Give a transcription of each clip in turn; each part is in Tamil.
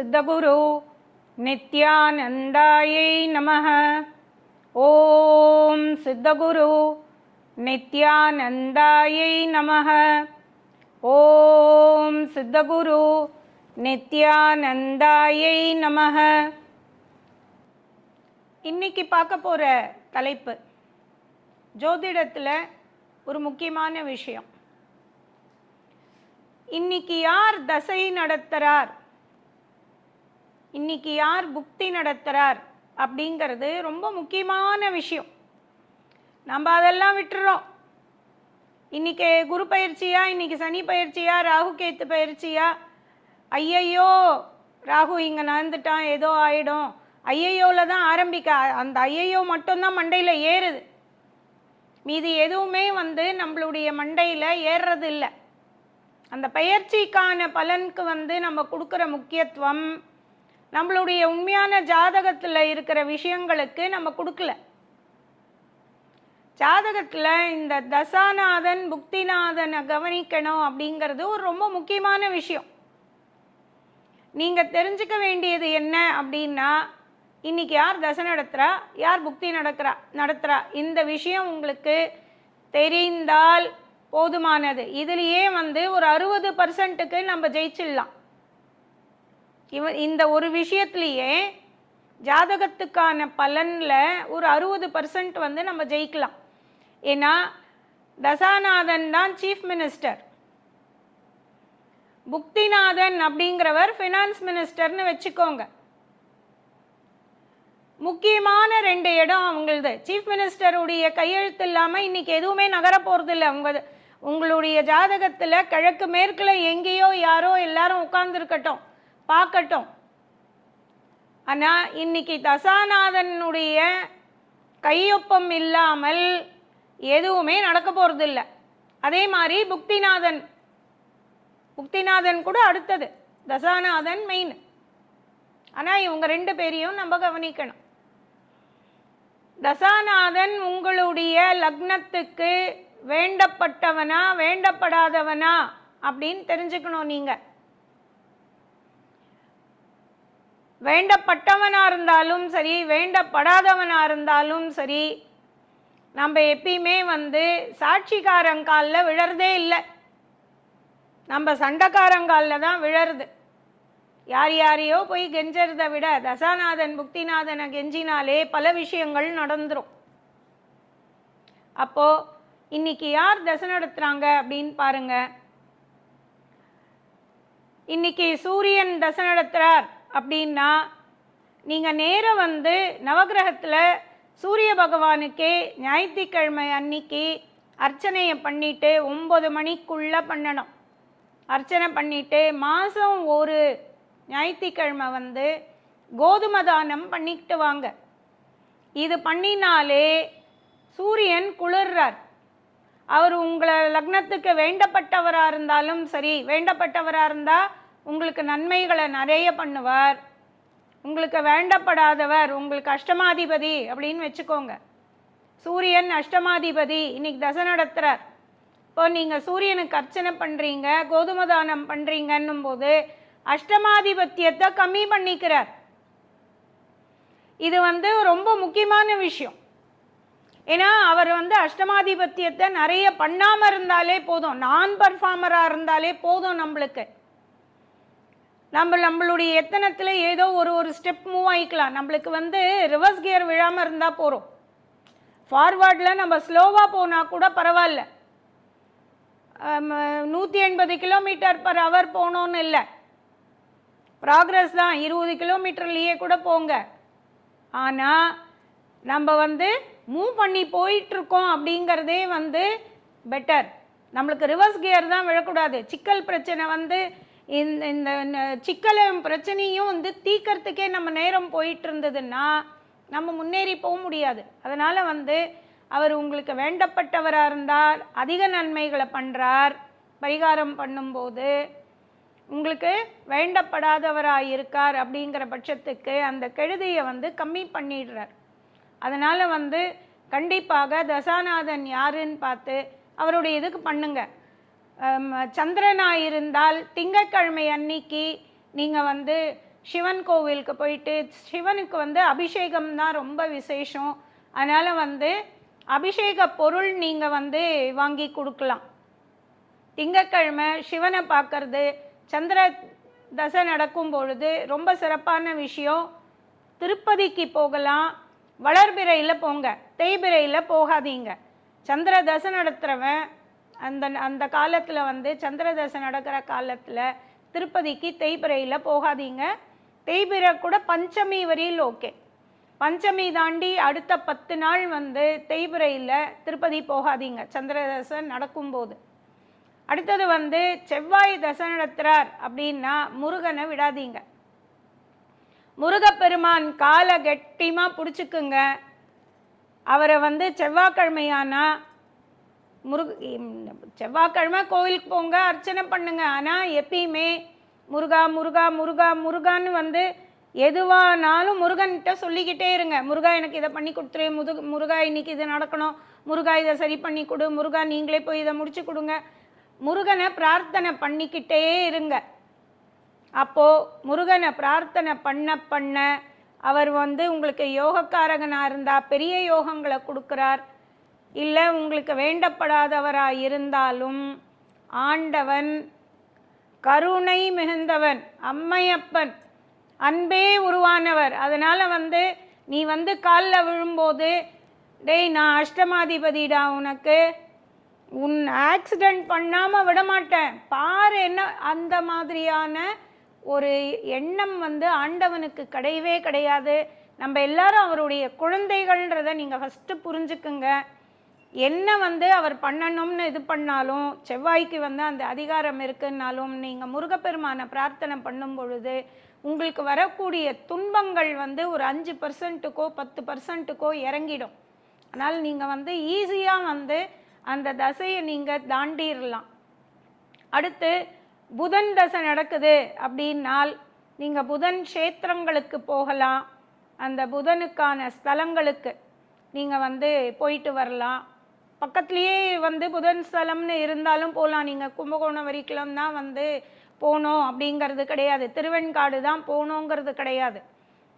சித்தகுரு நித்யானந்தாயை நம ஓம் சித்தகுரு நித்யானந்தாயை நம ஓம் சித்தகுரு நித்யானந்தாயை நம இன்னைக்கு பார்க்க போகிற தலைப்பு ஜோதிடத்தில் ஒரு முக்கியமான விஷயம். இன்னைக்கு யார் தசை நடத்துறார்? இன்னைக்கு யார் புக்தி நடத்துகிறார் அப்படிங்கிறது ரொம்ப முக்கியமான விஷயம். நம்ம அதெல்லாம் விட்டுறோம். இன்னைக்கு குரு பயிற்சியா இன்னைக்கு சனி பயிற்சியா ராகு கேத்து பயிற்சியா? ஐயையோ ராகு இங்கே நடந்துட்டான் ஏதோ ஆயிடும். ஐயையோவில் தான் ஆரம்பிக்க அந்த ஐயையோ மட்டும்தான் மண்டையில் ஏறுது. மீதி எதுவுமே வந்து நம்மளுடைய மண்டையில் ஏறுறது இல்லை அந்த பயிற்சிக்கான பலனுக்கு வந்து நம்ம கொடுக்குற முக்கியத்துவம் நம்மளுடைய உண்மையான ஜாதகத்தில் இருக்கிற விஷயங்களுக்கு நம்ம கொடுக்கல. ஜாதகத்தில் இந்த தசாநாதன் புக்திநாதனை கவனிக்கணும் அப்படிங்கிறது ஒரு ரொம்ப முக்கியமான விஷயம். நீங்கள் தெரிஞ்சுக்க வேண்டியது என்ன அப்படின்னா இன்னைக்கு யார் தசை நடத்துகிறா யார் புக்தி நடக்கிறா? நடத்துகிறா இந்த விஷயம் உங்களுக்கு தெரிந்தால் போதுமானது. இதுலேயே வந்து ஒரு அறுபது பர்சன்ட்டுக்கு நம்ம ஜெயிச்சிடலாம். இவ இந்த ஒரு விஷயத்துலேயே ஜாதகத்துக்கான பலனில் ஒரு அறுபது பர்சன்ட் வந்து நம்ம ஜெயிக்கலாம். ஏன்னா தசாநாதன் தான் சீஃப் மினிஸ்டர் புக்திநாதன் அப்படிங்கிறவர் ஃபினான்ஸ் மினிஸ்டர்னு வச்சுக்கோங்க. முக்கியமான ரெண்டு இடம் அவங்களது. சீஃப் மினிஸ்டருடைய கையெழுத்து இல்லாமல் இன்னைக்கு எதுவுமே நகர இல்லை உங்க உங்களுடைய ஜாதகத்தில் கிழக்கு மேற்கில் எங்கேயோ யாரோ எல்லாரும் உட்கார்ந்துருக்கட்டும். பார்க்கட்டும். ஆனால் இன்னைக்கு தசாநாதனுடைய கையொப்பம் இல்லாமல் எதுவுமே நடக்க போகிறதில்ல அதே மாதிரி புக்திநாதன் புக்திநாதன் கூட அடுத்தது தசாநாதன் மெயின் ஆனால் இவங்க ரெண்டு பேரையும் நம்ம கவனிக்கணும். தசாநாதன் உங்களுடைய லக்னத்துக்கு வேண்டப்பட்டவனா வேண்டப்படாதவனா அப்படின்னு தெரிஞ்சுக்கணும் நீங்கள் வேண்டப்பட்டவனாக இருந்தாலும் சரி வேண்டப்படாதவனாக இருந்தாலும் சரி நம்ம எப்பயுமே வந்து சாட்சிக்காரங்காலில் விழறதே இல்லை. நம்ம சண்டைக்காரங்காலில் தான் விழருது யார் யாரையோ போய் கெஞ்சறதை விட தசாநாதன் புக்திநாதனை கெஞ்சினாலே பல விஷயங்கள் நடந்துரும். அப்போ இன்னைக்கு யார் தசை நடத்துகிறாங்க அப்படின்னு பாருங்க. இன்னைக்கு சூரியன் தசை நடத்துகிறார் அப்படின்னா நீங்கள் நேரம் வந்து நவகிரகத்தில் சூரிய பகவானுக்கே ஞாயிற்றுக்கிழமை அன்னைக்கு அர்ச்சனையை பண்ணிட்டு ஒம்பது மணிக்குள்ளே பண்ணணும். அர்ச்சனை பண்ணிட்டு மாதம் ஒரு ஞாயிற்றுக்கிழமை வந்து கோதுமை தானம் பண்ணிக்கிட்டு வாங்க. இது பண்ணினாலே சூரியன் குளிர்றார். அவர் உங்களை லக்னத்துக்கு வேண்டப்பட்டவராக இருந்தாலும் சரி வேண்டப்பட்டவராக இருந்தால் உங்களுக்கு நன்மைகளை நிறைய பண்ணுவார். உங்களுக்கு வேண்டப்படாதவர் உங்களுக்கு அஷ்டமாதிபதி அப்படின்னு வச்சுக்கோங்க. சூரியன் அஷ்டமாதிபதி இன்னைக்கு தசை நடத்துகிறார் இப்போ நீங்கள் சூரியனுக்கு அர்ச்சனை பண்ணுறீங்க கோதுமை தானம் பண்ணுறீங்கன்னும் போது அஷ்டமாதிபத்தியத்தை கம்மி பண்ணிக்கிறார். இது வந்து ரொம்ப முக்கியமான விஷயம். ஏன்னா அவர் வந்து அஷ்டமாதிபத்தியத்தை நிறைய பண்ணாமல் இருந்தாலே போதும். நான் பர்ஃபார்மராக இருந்தாலே போதும் நம்மளுக்கு. நம்ம நம்மளுடைய எத்தனத்தில் ஏதோ ஒரு ஒரு ஸ்டெப் மூவ் ஆகிக்கலாம் நம்மளுக்கு வந்து ரிவர்ஸ் கியர் விழாமல் இருந்தால் போகிறோம் ஃபார்வர்டில் நம்ம ஸ்லோவாக போனால் கூட பரவாயில்ல. நூற்றி எண்பது கிலோமீட்டர் பர் ஹவர் போகணுன்னு இல்லை. ப்ராக்ரஸ் தான். இருபது கிலோமீட்டர்லேயே கூட போங்க. ஆனால் நம்ம வந்து மூவ் பண்ணி போயிட்டுருக்கோம் அப்படிங்கிறதே வந்து பெட்டர் நம்மளுக்கு ரிவர்ஸ் கியர் தான் விழக்கூடாது. சிக்கல் பிரச்சனை வந்து இந்த இந்த ந- சிக்கலை பிரச்சனையும் வந்து தீக்கிறதுக்கே நம்ம நேரம் போயிட்டு இருந்ததுன்னா நம்ம முன்னேறி போக முடியாது. அதனால் வந்து அவர் உங்களுக்கு வேண்டப்பட்டவராக இருந்தால் அதிக நன்மைகளை பண்ணுறார் பரிகாரம் பண்ணும்போது உங்களுக்கு வேண்டப்படாதவராக இருக்கார் அப்படிங்கிற பட்சத்துக்கு அந்த கெழுதியை வந்து கம்மி பண்ணிடுறார். அதனால் வந்து கண்டிப்பாக தசாநாதன் யாருன்னு பார்த்து அவருடைய இதுக்கு பண்ணுங்கள் சந்திரனாக இருந்தால் திங்கட்கிழமை அன்னைக்கு நீங்கள் வந்து சிவன் கோவிலுக்கு போயிட்டு சிவனுக்கு வந்து அபிஷேகம் தான் ரொம்ப விசேஷம். அதனால் வந்து அபிஷேக பொருள் நீங்கள் வந்து வாங்கி கொடுக்கலாம். திங்கட்கிழமை சிவனை பார்க்கறது சந்திர தசை நடக்கும் பொழுது ரொம்ப சிறப்பான விஷயம். திருப்பதிக்கு போகலாம். வளர்பிறையில் போங்க. தேய்பிறையில் போகாதீங்க. சந்திர தசை நடத்துகிறவன் அந்த அந்த காலத்தில் வந்து சந்திரதசை நடக்கிற காலத்தில் திருப்பதிக்கு தேய்பிரையில் போகாதீங்க. தேய்பிரை கூட பஞ்சமி வரையில் ஓகே. பஞ்சமி தாண்டி அடுத்த பத்து நாள் வந்து தேய்பிரையில் திருப்பதி போகாதீங்க. சந்திரதசை நடக்கும்போது. அடுத்தது வந்து செவ்வாய் தசை நடத்துகிறார் அப்படின்னா முருகனை விடாதீங்க. முருகப்பெருமான் காலை கெட்டியமாக பிடிச்சிக்குங்க. அவரை வந்து செவ்வாய்க்கிழமையானா முருக செவ்வாய்க்கிழமை கோவிலுக்கு போங்க அர்ச்சனை பண்ணுங்க. ஆனால் எப்பயுமே முருகா முருகா முருகா முருகான்னு வந்து எதுவானாலும் முருகன்கிட்ட சொல்லிக்கிட்டே இருங்க. முருகா எனக்கு இதை பண்ணி கொடுத்துரு. முது முருகா இன்னைக்கு இது நடக்கணும். முருகா இதை சரி பண்ணி கொடு. முருகா நீங்களே போய் இதை முடிச்சு கொடுங்க. முருகனை பிரார்த்தனை பண்ணிக்கிட்டே இருங்க. அப்போ முருகனை பிரார்த்தனை பண்ண பண்ண அவர் வந்து உங்களுக்கு யோகக்காரகனாக இருந்தால் பெரிய யோகங்களை கொடுக்குறார். இல்லை உங்களுக்கு வேண்டப்படாதவராக இருந்தாலும் ஆண்டவன் கருணை மிகுந்தவன் அம்மையப்பன் அன்பே உருவானவர். அதனால் வந்து நீ வந்து காலில் விழும்போது டேய் நான் அஷ்டமாதிபதிடா உனக்கு. உன் ஆக்சிடெண்ட் பண்ணாமல் விட மாட்டேன் பாரு என்ன அந்த மாதிரியான ஒரு எண்ணம் வந்து ஆண்டவனுக்கு கிடையவே கிடையாது. நம்ம எல்லாரும் அவருடைய குழந்தைகள்ன்றதை நீங்கள் ஃபஸ்ட்டு புரிஞ்சுக்குங்க. என்ன வந்து அவர் பண்ணணும்னு இது பண்ணாலும் செவ்வாய்க்கு வந்து அந்த அதிகாரம் இருக்குன்னாலும் நீங்கள் முருகப்பெருமானை பிரார்த்தனை பண்ணும் பொழுது உங்களுக்கு வரக்கூடிய துன்பங்கள் வந்து ஒரு அஞ்சு பர்சன்ட்டுக்கோ பத்து பர்சன்ட்டுக்கோ இறங்கிடும். அதனால் நீங்கள் வந்து ஈஸியாக வந்து அந்த தசையை நீங்கள் தாண்டிடலாம் அடுத்து புதன் தசை நடக்குது அப்படின்னால் நீங்கள் புதன் க்ஷேத்திரங்களுக்கு போகலாம். அந்த புதனுக்கான ஸ்தலங்களுக்கு நீங்கள் வந்து போயிட்டு வரலாம். பக்கத்துலேயே வந்து புதன் ஸ்தலம்னு இருந்தாலும் போகலாம் நீங்கள் கும்பகோணம் வரைக்கும் தான் வந்து போகணும் அப்படிங்கிறது கிடையாது. திருவெண்காடு தான் போகணுங்கிறது கிடையாது.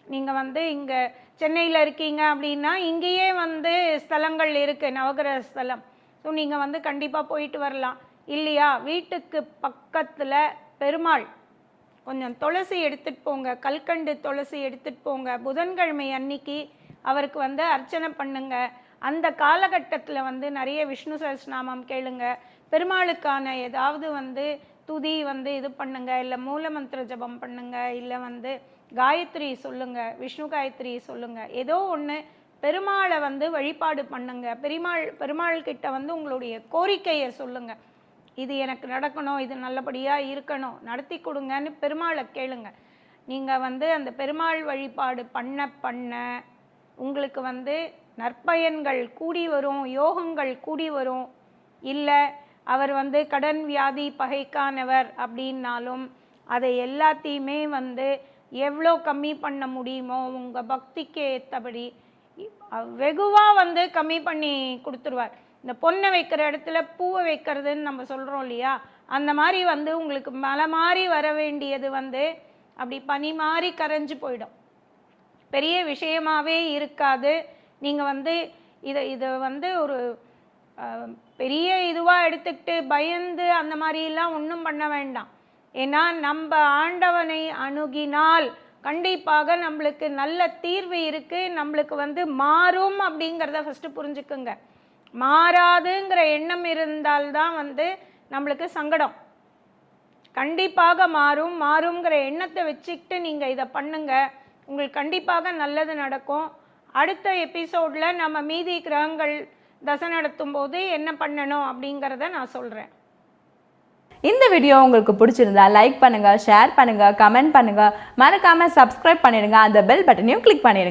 நீங்கள் வந்து இங்கே சென்னையில் இருக்கீங்க அப்படின்னா இங்கேயே வந்து ஸ்தலங்கள் இருக்குது நவகிரக ஸ்தலம். ஸோ நீங்கள் வந்து கண்டிப்பாக போயிட்டு வரலாம். இல்லையா? வீட்டுக்கு பக்கத்தில் பெருமாள். கொஞ்சம் துளசி எடுத்துகிட்டு போங்க. கல்கண்டு துளசி எடுத்துகிட்டு போங்க. புதன்கிழமை அன்னைக்கு அவருக்கு வந்து அர்ச்சனை பண்ணுங்கள் அந்த காலகட்டத்தில் வந்து நிறைய விஷ்ணு சஹஸ்ரநாமம் கேளுங்க. பெருமாளுக்கான ஏதாவது வந்து துதி வந்து இது பண்ணுங்க. இல்லை மூலமந்திர ஜபம் பண்ணுங்க. இல்லை வந்து காயத்ரி சொல்லுங்க. விஷ்ணு காயத்ரி சொல்லுங்க. ஏதோ ஒன்று பெருமாளை வந்து வழிபாடு பண்ணுங்க. பெருமாள் பெருமாள் கிட்ட வந்து உங்களுடைய கோரிக்கையை சொல்லுங்க. இது எனக்கு நடக்கணும். இது நல்லபடியாக இருக்கணும். நடத்தி கொடுங்கன்னு பெருமாளை கேளுங்க. நீங்கள் வந்து அந்த பெருமாள் வழிபாடு பண்ண பண்ண உங்களுக்கு வந்து நற்பயன்கள் கூடி வரும் யோகங்கள் கூடி வரும். இல்லை அவர் வந்து கடன் வியாதி பகைக்கானவர் அப்படின்னாலும் அதை எல்லாத்தையுமே வந்து எவ்வளோ கம்மி பண்ண முடியுமோ உங்கள் பக்திக்கு ஏற்றபடி வெகுவாக வந்து கம்மி பண்ணி கொடுத்துருவார். இந்த பொண்ணை வைக்கிற இடத்துல பூவை வைக்கிறதுன்னு நம்ம சொல்கிறோம் இல்லையா? அந்த மாதிரி வந்து உங்களுக்கு மலை மாதிரி வர வேண்டியது வந்து அப்படி பனி மாதிரி கரைஞ்சு போயிடும். பெரிய விஷயமாகவே இருக்காது. நீங்கள் வந்து இதை இதை வந்து ஒரு பெரிய இதுவாக எடுத்துக்கிட்டு பயந்து அந்த மாதிரிலாம் ஒன்றும் பண்ண வேண்டாம். ஏன்னா நம்ம ஆண்டவனை அணுகினால் கண்டிப்பாக நம்மளுக்கு நல்ல தீர்வு இருக்குது நம்மளுக்கு வந்து மாறும் அப்படிங்கிறத ஃபஸ்ட்டு புரிஞ்சுக்குங்க. மாறாதுங்கிற எண்ணம் இருந்தால்தான் வந்து நம்மளுக்கு சங்கடம். கண்டிப்பாக மாறும் மாறுங்கிற எண்ணத்தை வச்சுக்கிட்டு நீங்கள் இதை பண்ணுங்க. உங்களுக்கு கண்டிப்பாக நல்லது நடக்கும். அடுத்த எபிசோடில் நம்ம மீதி கிரகங்கள் தசை நடத்தும் போது என்ன பண்ணணும் அப்படிங்கிறத நான் சொல்கிறேன் இந்த வீடியோ உங்களுக்கு பிடிச்சிருந்தா லைக் பண்ணுங்கள் ஷேர் பண்ணுங்க கமெண்ட் பண்ணுங்க. மறக்காமல் சப்ஸ்கிரைப் பண்ணிடுங்க. அந்த பெல் பட்டனையும் கிளிக் பண்ணிடுங்க.